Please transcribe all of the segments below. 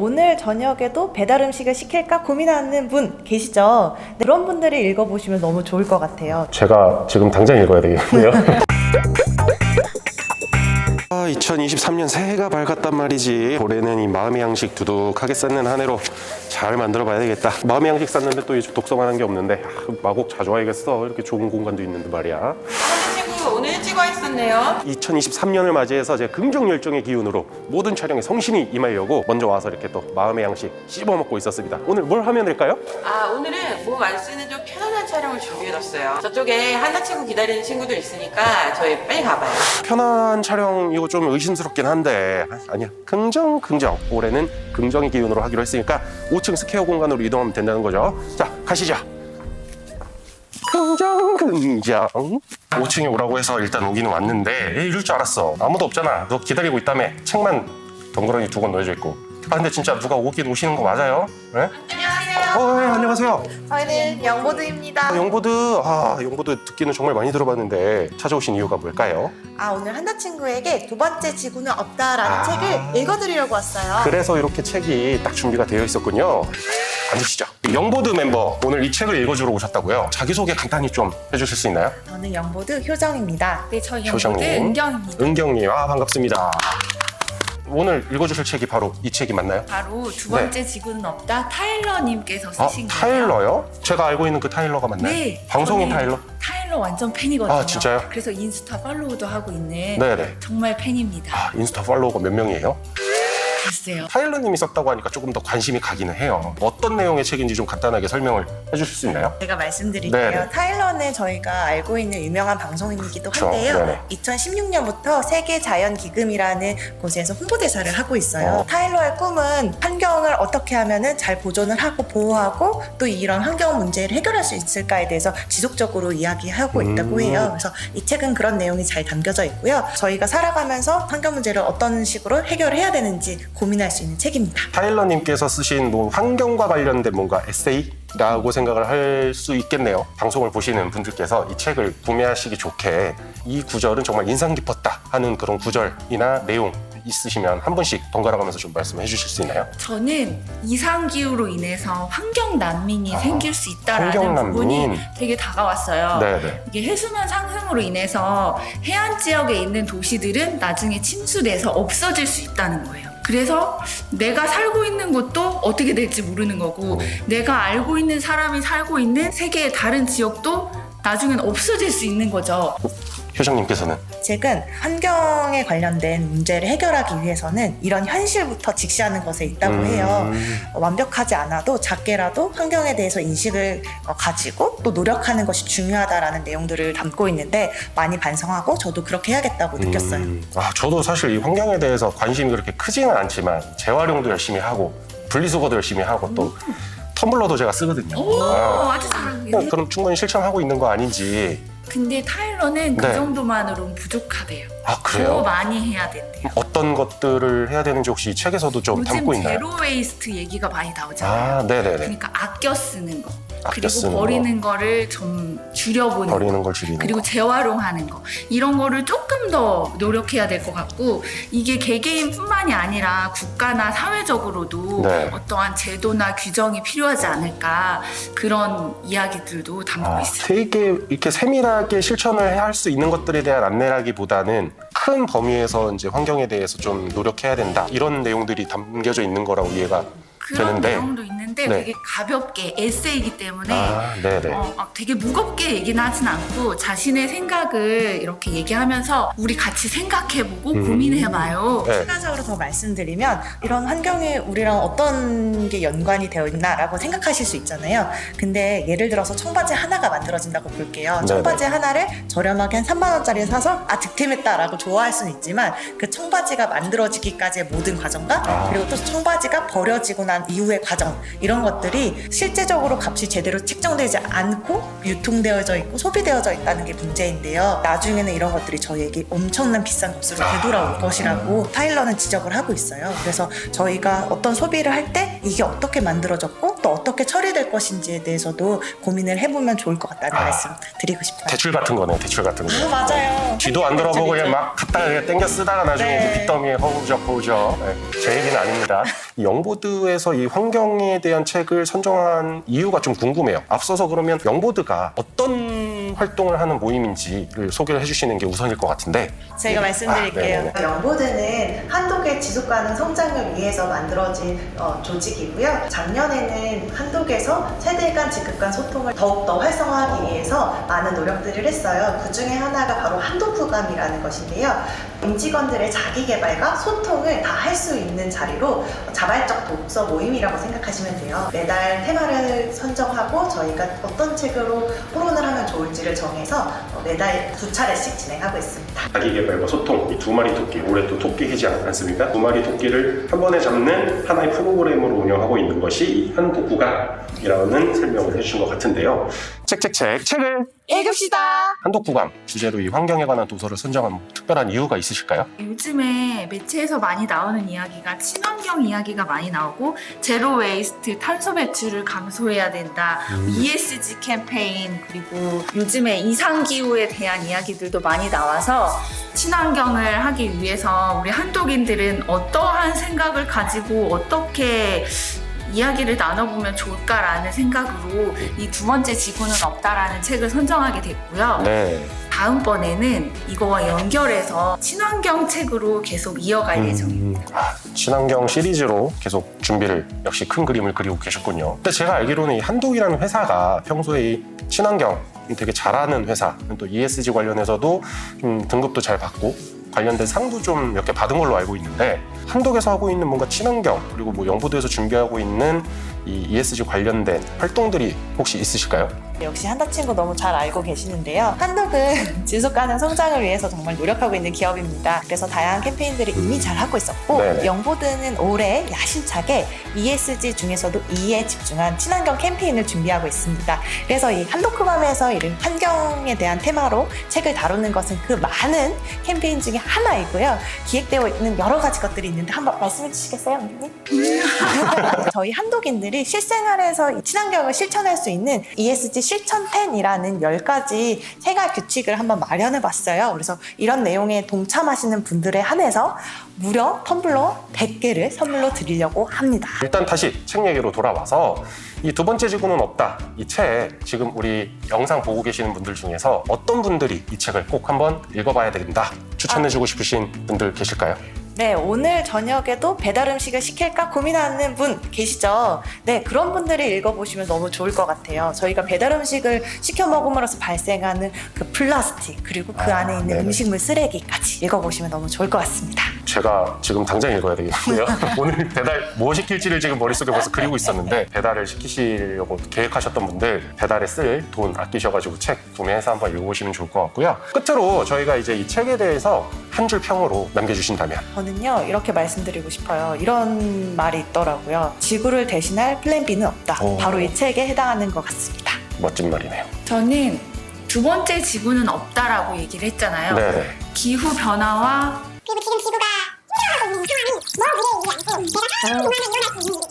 오늘 저녁에도 배달 음식을 시킬까 고민하는 분 계시죠? 네, 그런 분들이 읽어보시면 너무 좋을 것 같아요. 제가 지금 당장 읽어야 되겠네요. 아, 2023년 새해가 밝았단 말이지. 올해는 이 마음의 양식 두둑하게 쌓는 한 해로 잘 만들어 봐야 되겠다. 마음의 양식 쌓는데 또 요즘 독서만 한 게 없는데 아, 마곡 자주 와야겠어. 이렇게 좋은 공간도 있는데 말이야. 오늘 와 있었네요. 2023년을 맞이해서 제 긍정 열정의 기운으로 모든 촬영에 성심이 임하려고 먼저 와서 이렇게 또 마음의 양식 씹어 먹고 있었습니다. 오늘 뭘 하면 될까요? 아 오늘은 몸 안 쓰는 좀 편안한 촬영을 준비해뒀어요. 저쪽에 한나 친구 기다리는 친구들 있으니까 저희 빨리 가봐요. 편안한 촬영 이거 좀 의심스럽긴 한데 아, 아니야 긍정 긍정 올해는 긍정의 기운으로 하기로 했으니까 5층 스퀘어 공간으로 이동하면 된다는 거죠 자 가시죠 긍정 긍정 5층에 오라고 해서 일단 오기는 왔는데 에이, 이럴 줄 알았어 아무도 없잖아 너 기다리고 있다며 책만 덩그러니 두권 놓여져 있고 아 근데 진짜 누가 오긴 오시는 거 맞아요? 네? 안녕하세요. 어, 네, 안녕하세요 저희는 영보드입니다. 아, 용보드 아 용보드 듣기는 정말 많이 들어봤는데 찾아오신 이유가 뭘까요? 아 오늘 한나 친구에게 두 번째 지구는 없다라는 아. 책을 읽어드리려고 왔어요. 그래서 이렇게 책이 딱 준비가 되어 있었군요. 앉으시죠. 영보드 멤버 오늘 이 책을 읽어주러 오셨다고요. 자기소개 간단히 좀 해주실 수 있나요? 저는 영보드 효정입니다. 네, 저희 효정님. 영보드 은경입니다. 은경님, 아 반갑습니다. 오늘 읽어주실 책이 바로 이 책이 맞나요? 바로 두 번째 지구는 없다 타일러님께서 아, 쓰신 거예요. 타일러요? 제가 알고 있는 그 타일러가 맞나요? 네. 방송인 저는 타일러? 타일러 완전 팬이거든요. 아, 진짜요? 그래서 인스타 팔로우도 하고 있는 네네. 정말 팬입니다. 아, 인스타 팔로워가 몇 명이에요? 글쎄요. 타일러님이 썼다고 하니까 조금 더 관심이 가기는 해요. 어떤 내용의 책인지 좀 간단하게 설명을 해주실 수 있나요? 제가 말씀드릴게요. 네 네. 타일러 는 저희가 알고 있는 유명한 방송인이기도 한데요. 네네. 2016년부터 세계 자연 기금이라는 곳에서 홍보대사를 하고 있어요. 어. 타일러의 꿈은 환경을 어떻게 하면은 잘 보존을 하고 보호하고 또 이런 환경 문제를 해결할 수 있을까에 대해서 지속적으로 이야기하고 있다고 음. 해요. 그래서 이 책은 그런 내용이 잘 담겨져 있고요. 저희가 살아가면서 환경 문제를 어떤 식으로 해결해야 되는지 고민할 수 있는 책입니다. 타일러님께서 쓰신 뭐 환경과 관련된 뭔가 에세이 라고 생각을 할 수 있겠네요. 방송을 보시는 분들께서 이 책을 구매하시기 좋게 이 구절은 정말 인상 깊었다 하는 그런 구절이나 내용 있으시면 한 분씩 번갈아 가면서 좀 말씀해 주실 수 있나요? 저는 이상 기후로 인해서 환경 난민이 아, 생길 수 있다라는 난민. 부분이 되게 다가왔어요. 네 네. 이게 해수면 상승으로 인해서 해안 지역에 있는 도시들은 나중에 침수돼서 없어질 수 있다는 거예요. 그래서 내가 살고 있는 곳도 어떻게 될지 모르는 거고 음. 내가 알고 있는 사람이 살고 있는 세계의 다른 지역도 나중엔 없어질 수 있는 거죠. 효정님께서는 책은 환경에 관련된 문제를 해결하기 위해서는 이런 현실부터 직시하는 것에 있다고 음. 해요. 어, 완벽하지 않아도 작게라도 환경에 대해서 인식을 어, 가지고 또 노력하는 것이 중요하다라는 내용들을 담고 있는데 많이 반성하고 저도 그렇게 해야겠다고 느꼈어요. 음, 아, 저도 사실 이 환경에 대해서 관심이 그렇게 크지는 않지만 재활용도 열심히 하고 분리수거도 열심히 하고 또 텀블러도 제가 쓰거든요. 오, 아, 아주 어, 계세요. 그럼 충분히 실천하고 있는 거 아닌지. 근데 타일러는 그 네. 정도만으로는 부족하대요. 아 더 그래요? 많이 해야 된대요. 어떤 것들을 해야 되는지 혹시 이 책에서도 좀 요즘 담고 있나요? 제로 웨이스트 얘기가 많이 나오잖아요. 아, 네네네. 그러니까 아껴 쓰는 거. 그리고 버리는 거를 좀 줄여보는 거. 버리는 걸 줄이는 그리고 거. 재활용하는 거 이런 거를 조금 더 노력해야 될 것 같고 이게 개개인뿐만이 아니라 국가나 사회적으로도 네. 어떠한 제도나 규정이 필요하지 않을까 그런 이야기들도 담고 아, 있어요. 되게 이렇게 세밀하게 실천을 할 수 있는 것들에 대한 안내라기보다는 큰 범위에서 이제 환경에 대해서 좀 노력해야 된다 이런 내용들이 담겨져 있는 거라고 이해가 그런 되는데. 내용도 있는 데 네. 되게 가볍게 에세이기 때문에 아, 네네. 어, 막 되게 무겁게 얘기는 하진 않고 자신의 생각을 이렇게 얘기하면서 우리 같이 생각해보고 음. 고민해봐요. 네. 추가적으로 더 말씀드리면 이런 환경에 우리랑 어떤 게 연관이 되어 있나라고 생각하실 수 있잖아요. 근데 예를 들어서 청바지 하나가 만들어진다고 볼게요. 네네. 청바지 하나를 저렴하게 한 3만 원짜리 사서 아 득템했다라고 좋아할 수는 있지만 그 청바지가 만들어지기까지의 모든 과정과 아. 그리고 또 청바지가 버려지고 난 이후의 과정 이런 것들이 실제적으로 값이 제대로 책정되지 않고 유통되어져 있고 소비되어져 있다는 게 문제인데요. 나중에는 이런 것들이 저희에게 엄청난 비싼 값으로 되돌아올 것이라고 타일러는 지적을 하고 있어요. 그래서 저희가 어떤 소비를 할 때 이게 어떻게 만들어졌고 어떻게 처리될 것인지에 대해서도 고민을 해보면 좋을 것 같다는 아. 말씀 드리고 싶어요. 대출 같은 거네요. 대출 같은 거. 아, 맞아요. 뒤도 안 그냥 막 그냥 땡겨 쓰다가 나중에 네. 이제 빚더미에 허우적 허우적 네, 제 얘기는 아닙니다. 이 영보드에서 이 환경에 대한 책을 선정한 이유가 좀 궁금해요. 앞서서 그러면 영보드가 어떤 활동을 하는 모임인지를 소개를 해주시는 게 우선일 것 같은데 제가 말씀드릴게요. 아, 네네네. 영보드는 한독의 지속가능 성장을 위해서 만들어진 어, 조직이고요. 작년에는 한독에서 세대 간 직급 간 소통을 더욱더 활성화하기 위해서 많은 노력들을 했어요. 그 중에 하나가 바로 한독 후감이라는 것인데요. 임직원들의 자기 개발과 소통을 다 할 수 있는 자리로 자발적 독서 모임이라고 생각하시면 돼요. 매달 테마를 선정하고 저희가 어떤 책으로 토론을 하면 좋을지 를 정해서 어, 매달 두 차례씩 진행하고 있습니다. 자기 개발과 소통 이 두 마리 토끼 올해 또 토끼 해지 않습니까? 두 마리 토끼를 한 번에 잡는 하나의 프로그램으로 운영하고 있는 것이 이 한독구감이라는 설명을 해주신 것 같은데요. 책책책 책을 읽읍시다. 한독구감 주제로 이 환경에 관한 도서를 선정한 특별한 이유가 있으실까요? 요즘에 매체에서 많이 나오는 이야기가 친환경 이야기가 많이 나오고 제로 웨이스트 탄소 배출을 감소해야 된다. ESG 캠페인 그리고 요즘에 이상 기후에 대한 이야기들도 많이 나와서 친환경을 하기 위해서 우리 한독인들은 어떠한 생각을 가지고 어떻게 이야기를 나눠보면 좋을까라는 생각으로 이 두 번째 지구는 없다라는 책을 선정하게 됐고요. 네. 다음번에는 이거와 연결해서 친환경 책으로 계속 이어갈 예정입니다. 음, 아, 친환경 시리즈로 계속 준비를 역시 큰 그림을 그리고 계셨군요. 근데 제가 알기로는 이 한독이라는 회사가 평소에 이 친환경 되게 잘하는 회사, 또 ESG 관련해서도 좀 등급도 잘 받고 관련된 상도 좀 몇 개 받은 걸로 알고 있는데 한독에서 하고 있는 뭔가 친환경 그리고 뭐 영보도에서 준비하고 있는 이 ESG 관련된 활동들이 혹시 있으실까요? 역시 한다 친구 너무 잘 알고 계시는데요. 한독은 지속 가능 성장을 위해서 정말 노력하고 있는 기업입니다. 그래서 다양한 캠페인들을 이미 잘 하고 있었고 네네. 영보드는 올해 야심차게 ESG 중에서도 E에 집중한 친환경 캠페인을 준비하고 있습니다. 그래서 이 한독크밤에서 이런 환경에 대한 테마로 책을 다루는 것은 그 많은 캠페인 중에 하나이고요. 기획되어 있는 여러 가지 것들이 있는데 한번 말씀해 주시겠어요, 언니? 저희 한독인들이 실생활에서 이 친환경을 실천할 수 있는 ESG 실천펜이라는 10가지 생활 규칙을 한번 마련해 봤어요. 그래서 이런 내용에 동참하시는 분들에 한해서 무려 텀블러 100개를 선물로 드리려고 합니다. 일단 다시 책 얘기로 돌아와서 이 두 번째 지구는 없다. 이 책 지금 우리 영상 보고 계시는 분들 중에서 어떤 분들이 이 책을 꼭 한번 읽어봐야 된다. 추천해주고 싶으신 분들 계실까요? 네, 오늘 저녁에도 배달 음식을 시킬까 고민하는 분 계시죠? 네, 그런 분들이 읽어보시면 너무 좋을 것 같아요. 저희가 배달 음식을 시켜 먹음으로써 발생하는 그 플라스틱, 그리고 그 아, 안에 있는 네네. 음식물 쓰레기까지 읽어보시면 너무 좋을 것 같습니다. 제가 지금 당장 읽어야 되겠고요. 오늘 배달 뭐 시킬지를 지금 머릿속에 벌써 그리고 있었는데 배달을 시키시려고 계획하셨던 분들 배달에 쓸 돈 아끼셔가지고 책 구매해서 한번 읽어보시면 좋을 것 같고요. 끝으로 저희가 이제 이 책에 대해서 한 줄 평으로 남겨주신다면 저는요, 이렇게 말씀드리고 싶어요. 이런 말이 있더라고요. 지구를 대신할 플랜 B는 없다. 오. 바로 이 책에 해당하는 것 같습니다. 멋진 말이네요. 저는 두 번째 지구는 없다라고 얘기를 했잖아요. 네네. 기후 변화와 그리고 지금 지구가 힘들어가고 있는 상황이 뭐 미래에 있지 않고 내가 그만을 이혼할 수 있는 일이고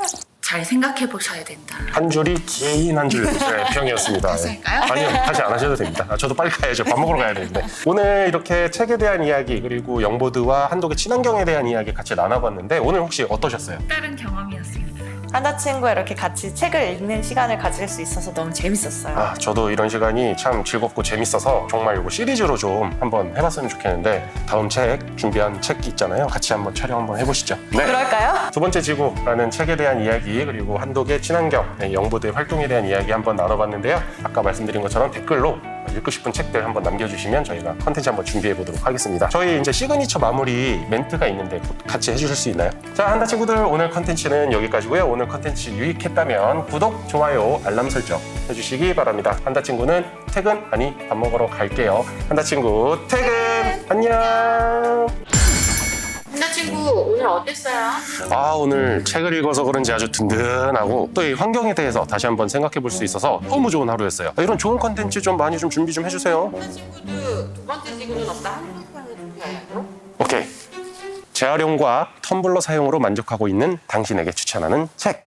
잘 생각해 보셔야 된다. 한 줄이 긴 한 줄 평이었습니다. 다시 할까요? 아니요, 다시 안 하셔도 됩니다. 아, 저도 빨리 가야죠. 밥 먹으러 가야 되는데. 오늘 이렇게 책에 대한 이야기 그리고 영보드와 한독의 친환경에 대한 이야기 같이 나눠봤는데 오늘 혹시 어떠셨어요? 다른 경험이었습니다. 한다 친구와 이렇게 같이 책을 읽는 시간을 가질 수 있어서 너무 재밌었어요. 아, 저도 이런 시간이 참 즐겁고 재밌어서 정말 이거 시리즈로 좀 한번 해봤으면 좋겠는데 다음 책 준비한 책 있잖아요. 같이 한번 촬영 한번 해보시죠. 네. 그럴까요? 두 번째 지구라는 책에 대한 이야기 그리고 한독의 친환경 네, 영보드의 활동에 대한 이야기 한번 나눠봤는데요. 아까 말씀드린 것처럼 댓글로 읽고 싶은 책들 한번 남겨주시면 저희가 컨텐츠 한번 준비해 보도록 하겠습니다. 저희 이제 시그니처 마무리 멘트가 있는데 같이 해주실 수 있나요? 자, 한다 친구들 오늘 컨텐츠는 여기까지고요. 오늘 컨텐츠 유익했다면 구독, 좋아요, 알람 설정 해주시기 바랍니다. 한다 친구는 퇴근 아니 밥 먹으러 갈게요. 한다 친구 퇴근 안녕. 한나 친구 오늘 어땠어요? 아 오늘 책을 읽어서 그런지 아주 든든하고 또 이 환경에 대해서 다시 한번 생각해 볼 수 있어서 너무 좋은 하루였어요. 아, 이런 좋은 컨텐츠 좀 많이 좀 준비 좀 해주세요. 한나 친구도 두 번째 지구는 없다. 오케이. 재활용과 텀블러 사용으로 만족하고 있는 당신에게 추천하는 책.